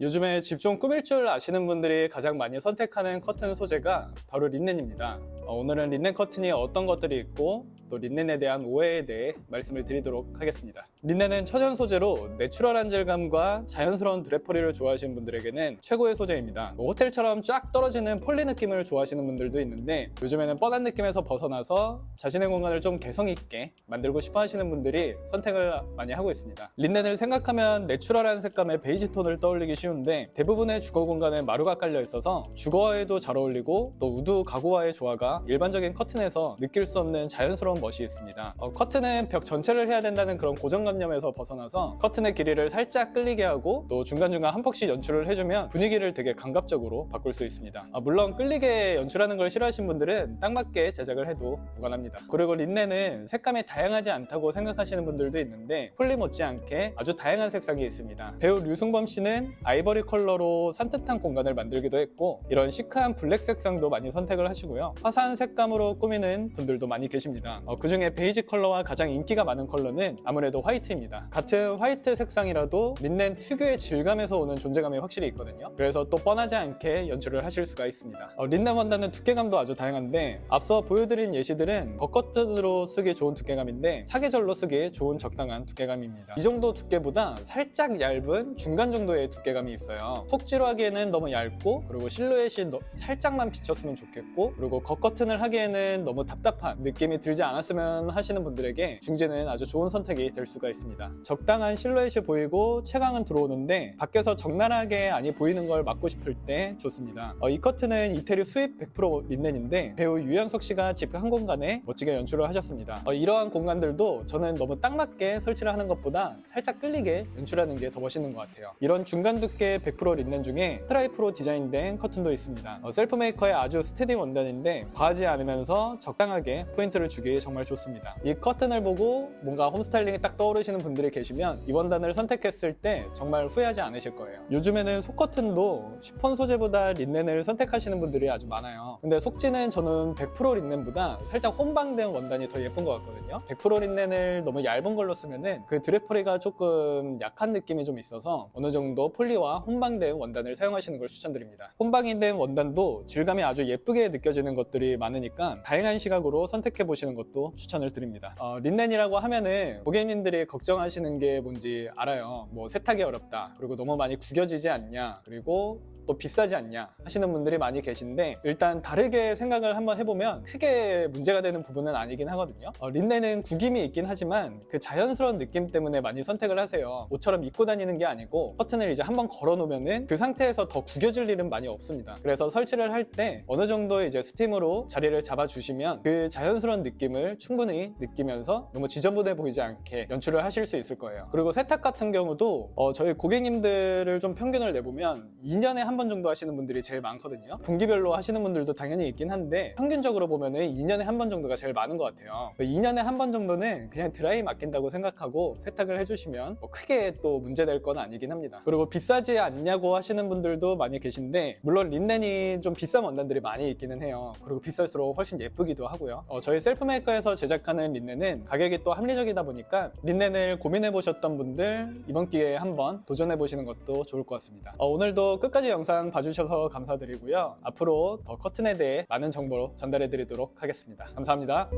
요즘에 집 좀 꾸밀 줄 아시는 분들이 가장 많이 선택하는 커튼 소재가 바로 린넨입니다. 어, 오늘은 린넨 커튼이 어떤 것들이 있고 또 린넨에 대한 오해에 대해 말씀을 드리도록 하겠습니다. 린넨은 천연 소재로 내추럴한 질감과 자연스러운 드레퍼리를 좋아하시는 분들에게는 최고의 소재입니다. 뭐 호텔처럼 쫙 떨어지는 폴리 느낌을 좋아하시는 분들도 있는데 요즘에는 뻔한 느낌에서 벗어나서 자신의 공간을 좀 개성 있게 만들고 싶어 하시는 분들이 선택을 많이 하고 있습니다. 린넨을 생각하면 내추럴한 색감의 베이지 톤을 떠올리기 쉬운데 대부분의 주거 공간에 마루가 깔려 있어서 주거와에도 잘 어울리고 또 우드 가구와의 조화가 일반적인 커튼에서 느낄 수 없는 자연스러운 멋이 있습니다. 어, 커튼은 벽 전체를 해야 된다는 그런 고정관념에서 벗어나서 커튼의 길이를 살짝 끌리게 하고 또 중간중간 한 폭씩 연출을 해주면 분위기를 되게 감각적으로 바꿀 수 있습니다. 아, 물론 끌리게 연출하는 걸 싫어하시는 분들은 딱 맞게 제작을 해도 무관합니다. 그리고 린넨은 색감이 다양하지 않다고 생각하시는 분들도 있는데 폴리 못지않게 아주 다양한 색상이 있습니다. 배우 류승범 씨는 아이버리 컬러로 산뜻한 공간을 만들기도 했고 이런 시크한 블랙 색상도 많이 선택을 하시고요. 화사한 색감으로 꾸미는 분들도 많이 계십니다. 그 중에 베이지 컬러와 가장 인기가 많은 컬러는 아무래도 화이트입니다. 같은 화이트 색상이라도 린넨 특유의 질감에서 오는 존재감이 확실히 있거든요. 그래서 또 뻔하지 않게 연출을 하실 수가 있습니다. 어, 린넨 원단은 두께감도 아주 다양한데 앞서 보여드린 예시들은 겉커튼으로 쓰기 좋은 두께감인데 사계절로 쓰기 좋은 적당한 두께감입니다. 이 정도 두께보다 살짝 얇은 중간 정도의 두께감이 있어요. 속지로 하기에는 너무 얇고 그리고 실루엣이 너- 살짝만 비쳤으면 좋겠고 그리고 겉 커튼을 하기에는 너무 답답한 느낌이 들지 않았으면 하시는 분들에게 중지는 아주 좋은 선택이 될 수가 있습니다. 적당한 실루엣이 보이고 채광은 들어오는데 밖에서 적나라하게 아니 보이는 걸 막고 싶을 때 좋습니다. 어, 이 커튼은 이태리 수입 100% 린넨인데 배우 유연석 씨가 집 한 공간에 멋지게 연출을 하셨습니다. 어, 이러한 공간들도 저는 너무 딱 맞게 설치를 하는 것보다 살짝 끌리게 연출하는 게 더 멋있는 것 같아요. 이런 중간 두께 100% 린넨 중에 스트라이프로 디자인된 커튼도 있습니다. 어, 셀프 메이커의 아주 스테디 원단인데 과하지 않으면서 적당하게 포인트를 주기 정말 좋습니다. 이 커튼을 보고 뭔가 홈스타일링이 딱 떠오르시는 분들이 계시면 이 원단을 선택했을 때 정말 후회하지 않으실 거예요. 요즘에는 속커튼도 시폰 소재보다 린넨을 선택하시는 분들이 아주 많아요. 근데 속지는 저는 100% 린넨보다 살짝 혼방된 원단이 더 예쁜 것 같거든요. 100% 린넨을 너무 얇은 걸로 쓰면은 그 드레퍼리가 조금 약한 느낌이 좀 있어서 어느 정도 폴리와 혼방된 원단을 사용하시는 걸 추천드립니다. 혼방이 된 원단도 질감이 아주 예쁘게 느껴지는 것들이 많으니까 다양한 시각으로 선택해 보시는 것도 추천을 드립니다. 어, 린넨이라고 하면은 고객님들이 걱정하시는 게 뭔지 알아요. 뭐 세탁이 어렵다. 그리고 너무 많이 구겨지지 않냐. 그리고 또 비싸지 않냐 하시는 분들이 많이 계신데 일단 다르게 생각을 한번 해보면 크게 문제가 되는 부분은 아니긴 하거든요. 어, 린넨은 구김이 있긴 하지만 그 자연스러운 느낌 때문에 많이 선택을 하세요. 옷처럼 입고 다니는 게 아니고 커튼을 이제 한번 걸어 놓으면은 그 상태에서 더 구겨질 일은 많이 없습니다. 그래서 설치를 할 때 어느 정도 이제 스팀으로 자리를 잡아 주시면 그 자연스러운 느낌을 충분히 느끼면서 너무 지저분해 보이지 않게 연출을 하실 수 있을 거예요. 그리고 세탁 같은 경우도 어, 저희 고객님들을 좀 평균을 내보면 2년에 한번 정도 하시는 분들이 제일 많거든요. 분기별로 하시는 분들도 당연히 있긴 한데 평균적으로 보면은 2년에 한 번 정도가 제일 많은 것 같아요. 2년에 한 번 정도는 그냥 드라이 맡긴다고 생각하고 세탁을 해주시면 뭐 크게 또 문제될 건 아니긴 합니다. 그리고 비싸지 않냐고 하시는 분들도 많이 계신데 물론 린넨이 좀 비싼 원단들이 많이 있기는 해요. 그리고 비쌀수록 훨씬 예쁘기도 하고요. 어, 저희 셀프 메이커에서 제작하는 린넨은 가격이 또 합리적이다 보니까 린넨을 고민해 보셨던 분들 이번 기회에 한번 도전해 보시는 것도 좋을 것 같습니다. 어, 오늘도 끝까지 영상 봐주셔서 감사드리고요. 앞으로 더 커튼에 대해 많은 정보 전달해 드리도록 하겠습니다. 감사합니다.